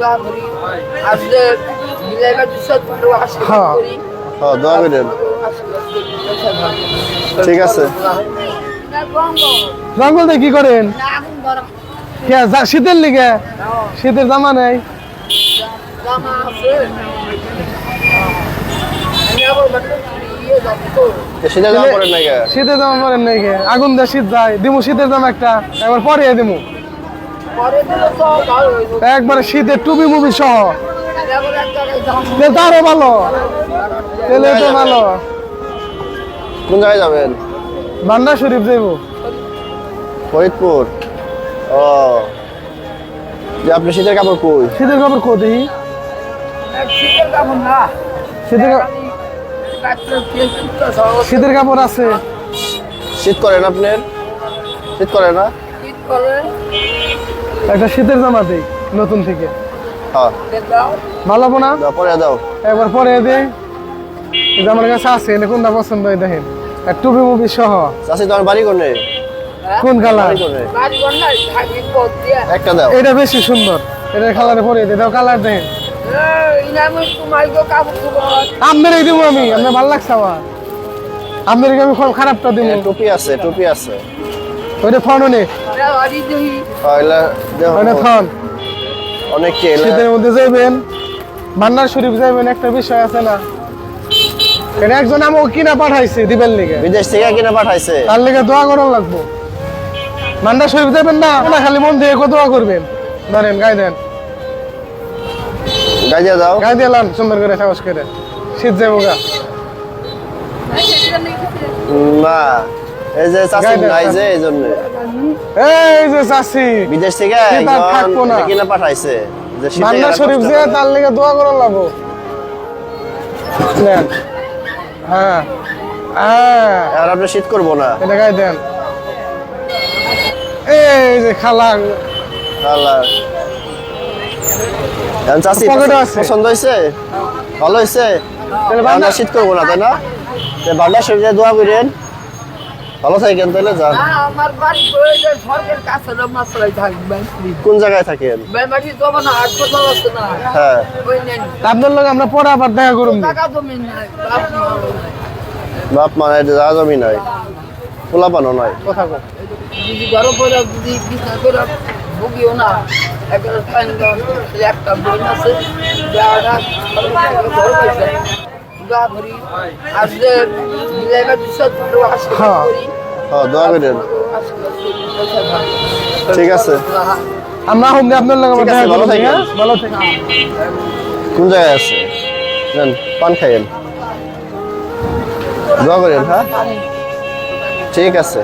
দোয়া করি আসলে মিলাইবার দিছত হ্যাঁ। হ্যাঁ দোয়া করেন। ঠিক আছে। জঙ্গল কি করেন? কে যা- শীতের লিগে? শীতের জামা নেই? শীতের জামা পরেন নাই কে? আগুন দিয়ে শীত যায়। দিমু শীতের জামা একটা। একবার পরে দিমু পরে দিলে তো ভালো হইব একবারে শীতের টুপি মুভি সহ। এবার এক জায়গায় যাব তাহলে তো আরও ভালো। তাহলে তো ভালো। কোন জায়গায় যাবেন? বান্ডা শরীফ যাইব। ফরিদপুর। ও। যে আপনি শীতের কাপড় কই? শীতের কাপড় কো দেখি। এক শীতের কাপড় না শীতের শীতের কাপড় আছে। শীত করেন আপনার? শীত করে না? শীত করে একটা শীতের জামা দেই নতুন থেকে। হ্যাঁ। দাও ভালো হব না? দাও, পরে দাও। একবার পরে দেই। যে আমার কাছে আছে এনে কোনটা পছন্দ হয় দেখেন। আর টুপি মুভি সহ। চাষি তোমার বাড়ি কোনে? কোন কালার? বাড়ি কোনে? দিয়া। একটা দাও। এটা বেশি সুন্দর। এটার কালারে পরে দিই। দাও কালার দেখেন আপনার এই দিব আমি। আপনার ভালো লাগছে আমার। আপনার আমি খুব খারাপটা দিব টুপি আছে টুপি আছে। ওইটা ফোন অনেক। ফোন অনেক শীতের মধ্যে যাইবেন মান্নার শরীফ যাইবেন একটা বিষয় আছে না? এটা একজন আমাকে কিনা পাঠাইছে দিবেন লিগে। বিদেশ থেকে কিনে পাঠাইছে? তার লিগে দোয়া করার লাগবো। মান্নার শরীফ যাবেন না না খালি মন দিয়ে দোয়া করবেন। ধরেন গাই দেন। দাও। গাই দিলাম সুন্দর করে সাহস করে। শীত যাব গা। এই যে চাষি নাই যে এই জন্য এই যে চাষি বিদেশ থেকে সে তার থাকব না। কিনে পাঠাইছে যে শীতে শরীফ যে তার লিগে দোয়া করার লাগবো। নেন। হ্যাঁ। হ্যাঁ। আর আপনি শীত করব না। এটা গাই দেন। এই যে খালা। আল্লাহ চাষি পছন্দ হয়েছে ভালো হয়েছে শীত করব না তাই না? বান্ডার শরীরে দোয়া করেন ভালো থাকেন তাহলে যান। আমার বাড়ি করে যে সরকার কাছে মাসলাই থাকবে কোন জায়গায় থাকেন? বেমাটি তো না হাট কোথাও আছে না। হ্যাঁ। ওই নেন। আপনার লোক আমরা পরে আবার দেখা করুন টাকা জমি নাই বাপ মা নাই। মানে যা জমি নাই। পোলাপানো নাই। কথা কর যদি ঘরে পড়ে যদি বিছনা করে ভুগিও না। একটা পানি দাও একটা বোন আছে যারা ঘর পাইছে দোয়া করি। আসলে মিলাইবার দিছত হ্যাঁ। হ্যাঁ দোয়া করেন। ঠিক আছে। আমরা হোম আপনার লগে দেখা ভালো থাকেন। হ্যাঁ? ভালো থাকেন। কোন জায়গায় আছে? জান পান খাইয়েন। দোয়া করেন হ্যাঁ? ঠিক আছে।